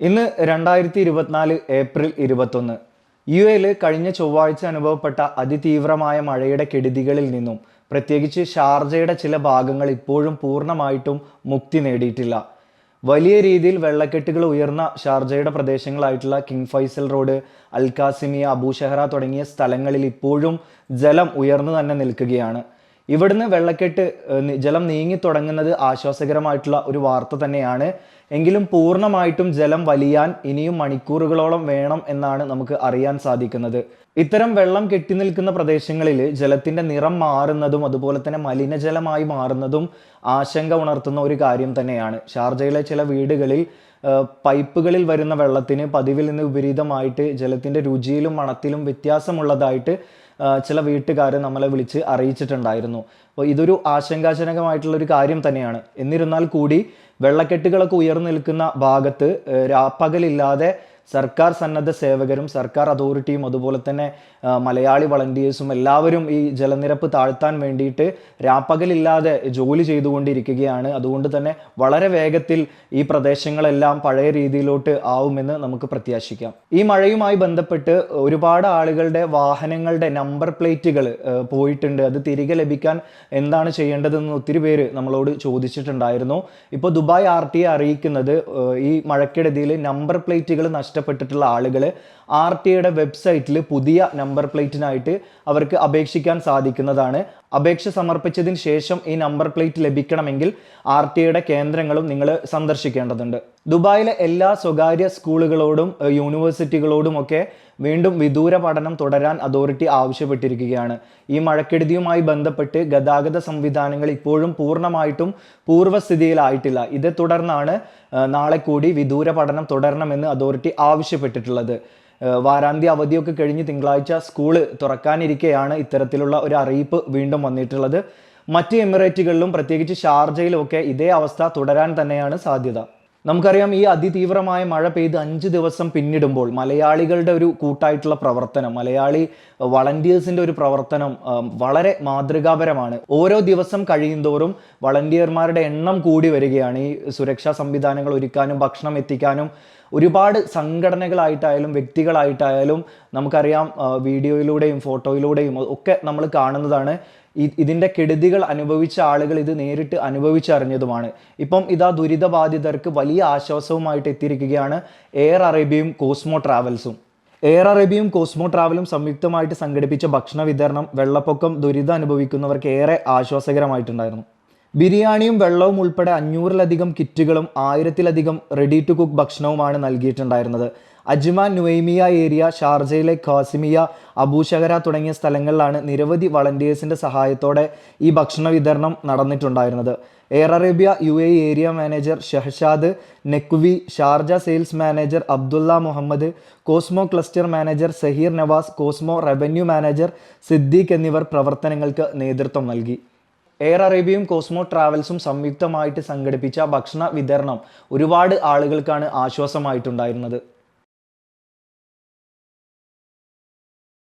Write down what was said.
ഇന്ന് രണ്ടായിരത്തി ഇരുപത്തിനാല് ഏപ്രിൽ ഇരുപത്തൊന്ന്. യു എയിൽ കഴിഞ്ഞ ചൊവ്വാഴ്ച അനുഭവപ്പെട്ട അതിതീവ്രമായ മഴയുടെ കെടുതികളിൽ നിന്നും പ്രത്യേകിച്ച് ഷാർജയുടെ ചില ഭാഗങ്ങൾ ഇപ്പോഴും പൂർണമായിട്ടും മുക്തി നേടിയിട്ടില്ല. വലിയ രീതിയിൽ വെള്ളക്കെട്ടുകൾ ഉയർന്ന ഷാർജയുടെ പ്രദേശങ്ങളായിട്ടുള്ള King Faisal road Al Qasimia Abu Shagara തുടങ്ങിയ സ്ഥലങ്ങളിൽ ഇപ്പോഴും ജലം ഉയർന്നു തന്നെ നിൽക്കുകയാണ്. ഇവിടുന്ന് വെള്ളക്കെട്ട് ജലം നീങ്ങി തുടങ്ങുന്നത് ആശ്വാസകരമായിട്ടുള്ള ഒരു വാർത്ത തന്നെയാണ്. എങ്കിലും പൂർണമായിട്ടും ജലം വലിയാൻ ഇനിയും മണിക്കൂറുകളോളം വേണം എന്നാണ് നമുക്ക് അറിയാൻ സാധിക്കുന്നത്. ഇത്തരം വെള്ളം കെട്ടി നിൽക്കുന്ന പ്രദേശങ്ങളിൽ ജലത്തിന്റെ നിറം മാറുന്നതും അതുപോലെ തന്നെ മലിനജലമായി മാറുന്നതും ആശങ്ക ഉണർത്തുന്ന ഒരു കാര്യം തന്നെയാണ്. ഷാർജയിലെ ചില വീടുകളിൽ പൈപ്പുകളിൽ വരുന്ന വെള്ളത്തിന് പതിവിൽ നിന്ന് വിപരീതമായിട്ട് ജലത്തിന്റെ രുചിയിലും മണത്തിലും വ്യത്യാസമുള്ളതായിട്ട് ചില വീട്ടുകാർ നമ്മളെ വിളിച്ച് അറിയിച്ചിട്ടുണ്ടായിരുന്നു. അപ്പോൾ ഇതൊരു ആശങ്കാജനകമായിട്ടുള്ള ഒരു കാര്യം തന്നെയാണ്. എന്നിരുന്നാൽ കൂടി വെള്ളക്കെട്ടുകളൊക്കെ ഉയർന്നു നിൽക്കുന്ന ഭാഗത്ത് പകലില്ലാതെ സർക്കാർ സന്നദ്ധ സേവകരും സർക്കാർ അതോറിറ്റിയും അതുപോലെ തന്നെ മലയാളി വളണ്ടിയേഴ്സും എല്ലാവരും ഈ ജലനിരപ്പ് താഴ്ത്താൻ വേണ്ടിയിട്ട് രാപ്പകലില്ലാതെ ജോലി ചെയ്തുകൊണ്ടിരിക്കുകയാണ്. അതുകൊണ്ട് തന്നെ വളരെ വേഗത്തിൽ ഈ പ്രദേശങ്ങളെല്ലാം പഴയ രീതിയിലോട്ട് ആവുമെന്ന് നമുക്ക് പ്രത്യാശിക്കാം. ഈ മഴയുമായി ബന്ധപ്പെട്ട് ഒരുപാട് ആളുകളുടെ വാഹനങ്ങളുടെ നമ്പർ പ്ലേറ്റുകൾ പോയിട്ടുണ്ട്. അത് തിരികെ ലഭിക്കാൻ എന്താണ് ചെയ്യേണ്ടതെന്ന് ഒത്തിരി പേര് നമ്മളോട് ചോദിച്ചിട്ടുണ്ടായിരുന്നു. ഇപ്പോൾ ദുബായ് ആർ ടി അറിയിക്കുന്നത് ഈ മഴക്കെടുതിയിൽ നമ്പർ പ്ലേറ്റുകൾ നഷ്ടപ്പെട്ടിട്ടുള്ള ആളുകൾ ആർ ടി ഐയുടെ വെബ്സൈറ്റിൽ പുതിയ നമ്പർ പ്ലേറ്റിനായിട്ട് അവർക്ക് അപേക്ഷിക്കാൻ സാധിക്കുന്നതാണ്. അപേക്ഷ സമർപ്പിച്ചതിന് ശേഷം ഈ നമ്പർ പ്ലേറ്റ് ലഭിക്കണമെങ്കിൽ ആർ ടിയുടെ കേന്ദ്രങ്ങളും നിങ്ങൾ സന്ദർശിക്കേണ്ടതുണ്ട്. ദുബായിലെ എല്ലാ സ്വകാര്യ സ്കൂളുകളോടും യൂണിവേഴ്സിറ്റികളോടും ഒക്കെ വീണ്ടും വിദൂര പഠനം തുടരാൻ അതോറിറ്റി ആവശ്യപ്പെട്ടിരിക്കുകയാണ്. ഈ മഴക്കെടുതിയുമായി ബന്ധപ്പെട്ട് ഗതാഗത സംവിധാനങ്ങൾ ഇപ്പോഴും പൂർണമായിട്ടും പൂർവസ്ഥിതിയിലായിട്ടില്ല ഇതേ തുടർന്നാണ് നാളെ കൂടി വിദൂര പഠനം തുടരണമെന്ന് അതോറിറ്റി ആവശ്യപ്പെട്ടിട്ടുള്ളത്. വാരാന്ത്യ അവധിയൊക്കെ കഴിഞ്ഞ് തിങ്കളാഴ്ച സ്കൂൾ തുറക്കാനിരിക്കെയാണ് ഇത്തരത്തിലുള്ള ഒരു അറിയിപ്പ് വീണ്ടും വന്നിട്ടുള്ളത്. മറ്റ് എമിറേറ്റുകളിലും പ്രത്യേകിച്ച് ഷാർജയിലും ഒക്കെ ഇതേ അവസ്ഥ തുടരാൻ തന്നെയാണ് സാധ്യത. നമുക്കറിയാം ഈ അതിതീവ്രമായ മഴ പെയ്ത് അഞ്ച് ദിവസം പിന്നിടുമ്പോൾ മലയാളികളുടെ ഒരു കൂട്ടായിട്ടുള്ള പ്രവർത്തനം മലയാളി വളണ്ടിയേഴ്സിന്റെ ഒരു പ്രവർത്തനം വളരെ മാതൃകാപരമാണ്. ഓരോ ദിവസം കഴിയുന്തോറും വളണ്ടിയർമാരുടെ എണ്ണം കൂടി വരികയാണ്. ഈ സുരക്ഷാ സംവിധാനങ്ങൾ ഒരുക്കാനും ഭക്ഷണം എത്തിക്കാനും ഒരുപാട് സംഘടനകളായിട്ടായാലും വ്യക്തികളായിട്ടായാലും നമുക്കറിയാം വീഡിയോയിലൂടെയും ഫോട്ടോയിലൂടെയും ഒക്കെ നമ്മൾ കാണുന്നതാണ്. ഇ- ഇതിന്റെ കെടുതികൾ അനുഭവിച്ച ആളുകൾ ഇത് നേരിട്ട് അനുഭവിച്ചറിഞ്ഞതുമാണ്. ഇപ്പം ഇതാ ദുരിതബാധിതർക്ക് വലിയ ആശ്വാസവുമായിട്ട് എത്തിയിരിക്കുകയാണ് എയർ അറേബ്യയും കോസ്മോ ട്രാവൽസും എയർ അറേബ്യയും കോസ്മോ ട്രാവലും സംയുക്തമായിട്ട് സംഘടിപ്പിച്ച ഭക്ഷണ വിതരണം വെള്ളപ്പൊക്കം ദുരിതം അനുഭവിക്കുന്നവർക്ക് ഏറെ ആശ്വാസകരമായിട്ടുണ്ടായിരുന്നു. ബിരിയാണിയും വെള്ളവും ഉൾപ്പെടെ അഞ്ഞൂറിലധികം കിറ്റുകളും ആയിരത്തിലധികം റെഡി ടു കുക്ക് ഭക്ഷണവുമാണ് നൽകിയിട്ടുണ്ടായിരുന്നത്. അജ്മാൻ നുവൈമിയ ഏരിയ ഷാർജയിലെ ഖാസിമിയ അബൂഷകര തുടങ്ങിയ സ്ഥലങ്ങളിലാണ് നിരവധി വളണ്ടിയേഴ്സിന്റെ സഹായത്തോടെ ഈ ഭക്ഷണ വിതരണം നടന്നിട്ടുണ്ടായിരുന്നത്. Air Arabia U A area manager Shahzad Naqvi Sharjah sales manager Abdullah Mohammed Cosmo cluster manager Zaheer Nawaz Cosmo revenue manager Siddique എന്നിവർ പ്രവർത്തനങ്ങൾക്ക് നേതൃത്വം നൽകി. എയർ അറേബ്യയും കോസ്മോ ട്രാവൽസും സംയുക്തമായിട്ട് സംഘടിപ്പിച്ച ഭക്ഷണ വിതരണം ഒരുപാട് ആളുകൾക്കാണ് ആശ്വാസമായിട്ടുണ്ടായിരുന്നത്.